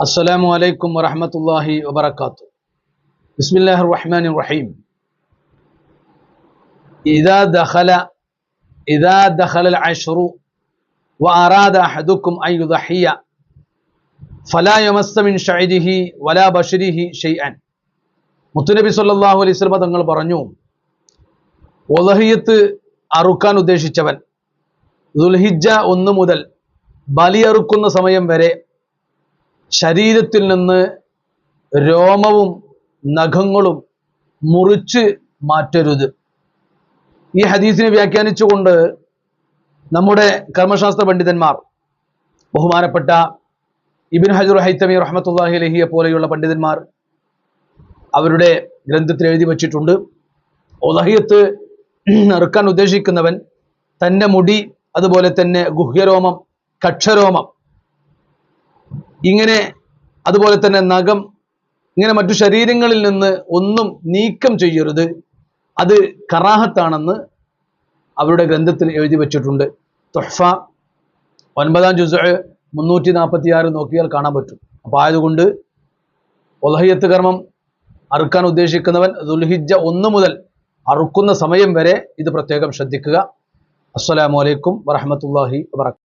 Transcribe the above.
السلام عليكم ورحمة الله وبركاته بسم الله الرحمن الرحيم إذا دخل إذا دخل العشر وأراد أحدكم أن يضحي فلا يمس من شعره ولا بشره شيئا മുത്തുനബി സല്ലാഹു അലൈഹി സ്വലമ തങ്ങൾ പറഞ്ഞു ഒലഹിയത്ത് അറുക്കാൻ ഉദ്ദേശിച്ചവൻ ദുൽഹിജ ഒന്ന് മുതൽ ബലിയറുക്കുന്ന സമയം വരെ ശരീരത്തിൽ നിന്ന് രോമവും നഖങ്ങളും മുറിച്ച് മാറ്റരുത്. ഈ ഹദീസിനെ വ്യാഖ്യാനിച്ചുകൊണ്ട് നമ്മുടെ കർമ്മശാസ്ത്ര പണ്ഡിതന്മാർ ബഹുമാനപ്പെട്ട ഇബിൻ ഹജുർ ഹൈത്തമി റഹമത്തുല്ലാഹി അലഹിയെ പോലെയുള്ള പണ്ഡിതന്മാർ അവരുടെ ഗ്രന്ഥത്തിൽ എഴുതി വച്ചിട്ടുണ്ട്. ഒലഹിയത്ത് ഇറക്കാൻ ഉദ്ദേശിക്കുന്നവൻ തന്റെ മുടി അതുപോലെ തന്നെ ഗുഹ്യരോമം കക്ഷരോമം ഇങ്ങനെ അതുപോലെ തന്നെ നഖം ഇങ്ങനെ മറ്റു ശരീരങ്ങളിൽ നിന്ന് ഒന്നും നീക്കം ചെയ്യരുത്. അത് കറാഹത്താണെന്ന് അവരുടെ ഗ്രന്ഥത്തിൽ എഴുതി വച്ചിട്ടുണ്ട്. തൊഹ്ഫ ഒൻപതാം ജുസ് മുന്നൂറ്റി നാൽപ്പത്തി ആറ് നോക്കിയാൽ കാണാൻ പറ്റും. അപ്പോൾ ആയതുകൊണ്ട് ഒലഹയ്യത്ത് കർമ്മം അറുക്കാൻ ഉദ്ദേശിക്കുന്നവൻ ദുൽഹിജ ഒന്ന് മുതൽ അറുക്കുന്ന സമയം വരെ ഇത് പ്രത്യേകം ശ്രദ്ധിക്കുക. അസ്സലാമലൈക്കും വറഹമത്തല്ലാഹി വാ